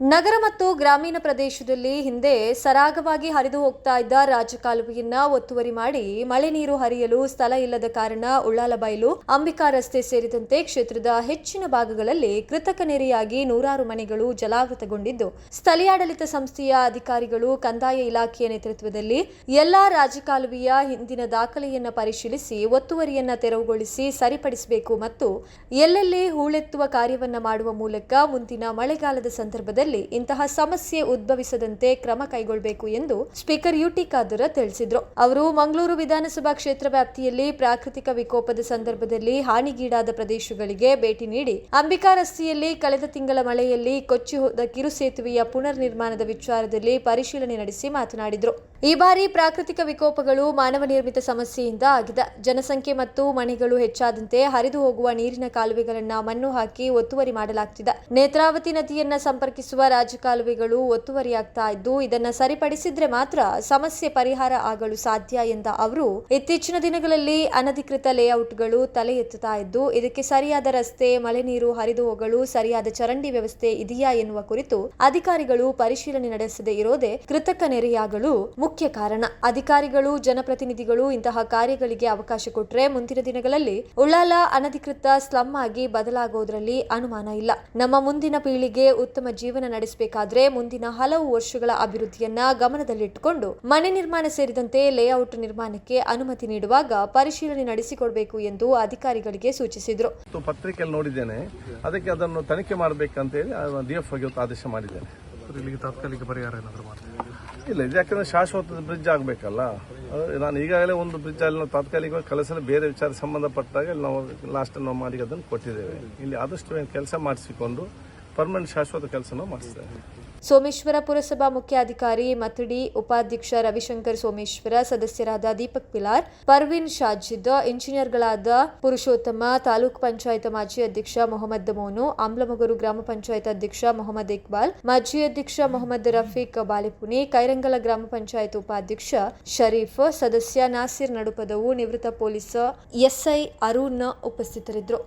ನಗರ ಮತ್ತು ಗ್ರಾಮೀಣ ಪ್ರದೇಶದಲ್ಲಿ ಹಿಂದೆ ಸರಾಗವಾಗಿ ಹರಿದು ಹೋಗ್ತಾ ಇದ್ದ ರಾಜಕಾಲುವೆಯನ್ನ ಒತ್ತುವರಿ ಮಾಡಿ ಮಳೆ ನೀರು ಹರಿಯಲು ಸ್ಥಳ ಇಲ್ಲದ ಕಾರಣ ಉಳ್ಳಾಲಬೈಲು ಅಂಬಿಕಾ ರಸ್ತೆ ಸೇರಿದಂತೆ ಕ್ಷೇತ್ರದ ಹೆಚ್ಚಿನ ಭಾಗಗಳಲ್ಲಿ ಕೃತಕ ನೆರೆಯಾಗಿ ನೂರಾರು ಮನೆಗಳು ಜಲಾವೃತಗೊಂಡಿದ್ದು, ಸ್ಥಳೀಯಾಡಳಿತ ಸಂಸ್ಥೆಯ ಅಧಿಕಾರಿಗಳು ಕಂದಾಯ ಇಲಾಖೆಯ ನೇತೃತ್ವದಲ್ಲಿ ಎಲ್ಲಾ ರಾಜಕಾಲುವೆಯ ಹಿಂದಿನ ದಾಖಲೆಯನ್ನ ಪರಿಶೀಲಿಸಿ ಒತ್ತುವರಿಯನ್ನ ತೆರವುಗೊಳಿಸಿ ಸರಿಪಡಿಸಬೇಕು ಮತ್ತು ಎಲ್ಲೆಲ್ಲಿ ಹೂಳೆತ್ತುವ ಕಾರ್ಯವನ್ನ ಮಾಡುವ ಮೂಲಕ ಮುಂದಿನ ಮಳೆಗಾಲದ ಸಂದರ್ಭದಲ್ಲಿ ಇಂತಹ ಸಮಸ್ಯೆ ಉದ್ಭವಿಸದಂತೆ ಕ್ರಮ ಕೈಗೊಳ್ಳಬೇಕು ಎಂದು ಸ್ಪೀಕರ್ ಯುಟಿ ಕಾದರ ತಿಳಿಸಿದರು. ಅವರು ಮಂಗಳೂರು ವಿಧಾನಸಭಾ ಕ್ಷೇತ್ರ ವ್ಯಾಪ್ತಿಯಲ್ಲಿ ಪ್ರಾಕೃತಿಕ ವಿಕೋಪದ ಸಂದರ್ಭದಲ್ಲಿ ಹಾನಿಗೀಡಾದ ಪ್ರದೇಶಗಳಿಗೆ ಭೇಟಿ ನೀಡಿ, ಅಂಬಿಕಾ ರಸ್ತೆಯಲ್ಲಿ ಕಳೆದ ತಿಂಗಳ ಮಳೆಯಲ್ಲಿ ಕೊಚ್ಚಿ ಹೋದ ಕಿರು ಸೇತುವೆಯ ಪುನರ್ ನಿರ್ಮಾಣದ ವಿಚಾರದಲ್ಲಿ ಪರಿಶೀಲನೆ ನಡೆಸಿ ಮಾತನಾಡಿದರು. ಈ ಬಾರಿ ಪ್ರಾಕೃತಿಕ ವಿಕೋಪಗಳು ಮಾನವ ನಿರ್ಮಿತ ಸಮಸ್ಯೆಯಿಂದ ಆಗಿದೆ. ಜನಸಂಖ್ಯೆ ಮತ್ತು ಮನೆಗಳು ಹೆಚ್ಚಾದಂತೆ ಹರಿದು ಹೋಗುವ ನೀರಿನ ಕಾಲುವೆಗಳನ್ನ ಮಣ್ಣು ಹಾಕಿ ಒತ್ತುವರಿ ಮಾಡಲಾಗ್ತಿದೆ. ನೇತ್ರಾವತಿ ನದಿಯನ್ನ ಸಂಪರ್ಕಿಸುವ ರಾಜಕಾಲುವೆಗಳು ಒತ್ತುವರಿಯಾಗ್ತಾ ಇದ್ದು, ಇದನ್ನ ಸರಿಪಡಿಸಿದ್ರೆ ಮಾತ್ರ ಸಮಸ್ಯೆ ಪರಿಹಾರ ಆಗಲು ಸಾಧ್ಯ ಎಂದ ಅವರು, ಇತ್ತೀಚಿನ ದಿನಗಳಲ್ಲಿ ಅನಧಿಕೃತ ಲೇಔಟ್ಗಳು ತಲೆ ಎತ್ತುತ್ತಾ ಇದ್ದು, ಇದಕ್ಕೆ ಸರಿಯಾದ ರಸ್ತೆ, ಮಳೆ ನೀರು ಹರಿದು ಹೋಗಲು ಸರಿಯಾದ ಚರಂಡಿ ವ್ಯವಸ್ಥೆ ಇದೆಯಾ ಎನ್ನುವ ಕುರಿತು ಅಧಿಕಾರಿಗಳು ಪರಿಶೀಲನೆ ನಡೆಸದೇ ಇರೋದೇ ಕೃತಕ ನೆರೆಯಾಗಲು ಮುಖ್ಯ ಕಾರಣ. ಅಧಿಕಾರಿಗಳು ಜನಪ್ರತಿನಿಧಿಗಳು ಇಂತಹ ಕಾರ್ಯಗಳಿಗೆ ಅವಕಾಶ ಕೊಟ್ಟರೆ ಮುಂದಿನ ದಿನಗಳಲ್ಲಿ ಉಳ್ಳಾಲ ಅನಧಿಕೃತ ಸ್ಲಮ್ ಆಗಿ ಬದಲಾಗೋದ್ರಲ್ಲಿ ಅನುಮಾನ ಇಲ್ಲ. ನಮ್ಮ ಮುಂದಿನ ಪೀಳಿಗೆ ಉತ್ತಮ ಜೀವನ ನಡೆಸಬೇಕಾದ್ರೆ ಮುಂದಿನ ಹಲವು ವರ್ಷಗಳ ಅಭಿವೃದ್ಧಿಯನ್ನ ಗಮನದಲ್ಲಿಟ್ಟುಕೊಂಡು ಮನೆ ನಿರ್ಮಾಣ ಸೇರಿದಂತೆ ಲೇಔಟ್ ನಿರ್ಮಾಣಕ್ಕೆ ಅನುಮತಿ ನೀಡುವಾಗ ಪರಿಶೀಲನೆ ನಡೆಸಿಕೊಡಬೇಕು ಎಂದು ಅಧಿಕಾರಿಗಳಿಗೆ ಸೂಚಿಸಿದರು. ಪತ್ರಿಕೆಯಲ್ಲಿ ನೋಡಿದ್ದೇನೆ. ಅದಕ್ಕೆ ಅದನ್ನು ತನಿಖೆ ಮಾಡಬೇಕಂತ ಹೇಳಿ ಆದೇಶ ಮಾಡಿದ್ದೇನೆ. ತಾತ್ಕಾಲಿಕ ಪರಿಹಾರ ಏನಾದರೂ ಮಾಡ್ತೀವಿ ಇಲ್ಲ, ಇದು ಯಾಕಂದ್ರೆ ಶಾಶ್ವತ ಬ್ರಿಡ್ಜ್ ಆಗಬೇಕಲ್ಲ? ನಾನು ಈಗಾಗಲೇ ಒಂದು ಬ್ರಿಡ್ಜ್ ಅಲ್ಲಿ ನಾವು ತಾತ್ಕಾಲಿಕವಾಗಿ ಕಳಿಸಲು ಬೇರೆ ವಿಚಾರ ಸಂಬಂಧಪಟ್ಟಾಗ ನಾವು ಲಾಸ್ಟ್ ನಾವು ಮಾಡಿ ಅದನ್ನು ಕೊಟ್ಟಿದ್ದೇವೆ. ಇಲ್ಲಿ ಆದಷ್ಟು ಕೆಲಸ ಮಾಡಿಸಿಕೊಂಡು ಪರ್ಮನೆಂಟ್ ಶಾಶ್ವತ ಕೆಲಸ ನಾವು ಸೋಮೇಶ್ವರ ಪುರಸಭಾ ಮುಖ್ಯಾಧಿಕಾರಿ ಮತಡಿ ಉಪಾಧ್ಯಕ್ಷ ರವಿಶಂಕರ್ ಸೋಮೇಶ್ವರ, ಸದಸ್ಯರಾದ ದೀಪಕ್ ಪಿಲಾರ್, ಪರ್ವಿನ್ ಶಾಜಿದ್, ಇಂಜಿನಿಯರ್ಗಳಾದ ಪುರುಷೋತ್ತಮ, ತಾಲೂಕ್ ಪಂಚಾಯತ್ ಮಾಜಿ ಅಧ್ಯಕ್ಷ ಮೊಹಮ್ಮದ್ ಮೋನು, ಆಮ್ಲಮಗರು ಗ್ರಾಮ ಪಂಚಾಯತ್ ಅಧ್ಯಕ್ಷ ಮೊಹಮ್ಮದ್ ಇಕ್ಬಾಲ್, ಮಾಜಿ ಅಧ್ಯಕ್ಷ ಮೊಹಮ್ಮದ್ ರಫೀಕ್ ಬಾಲೆಪುನಿ ಕೈರಂಗಲ ಗ್ರಾಮ ಪಂಚಾಯತ್ ಉಪಾಧ್ಯಕ್ಷ ಶರೀಫ್, ಸದಸ್ಯ ನಾಸಿರ್ ನಡುಪದವು ನಿವೃತ್ತ ಪೊಲೀಸ್ ಎಸ್ಐ ಅರುಣ್ ಉಪಸ್ಥಿತರಿದ್ದರು.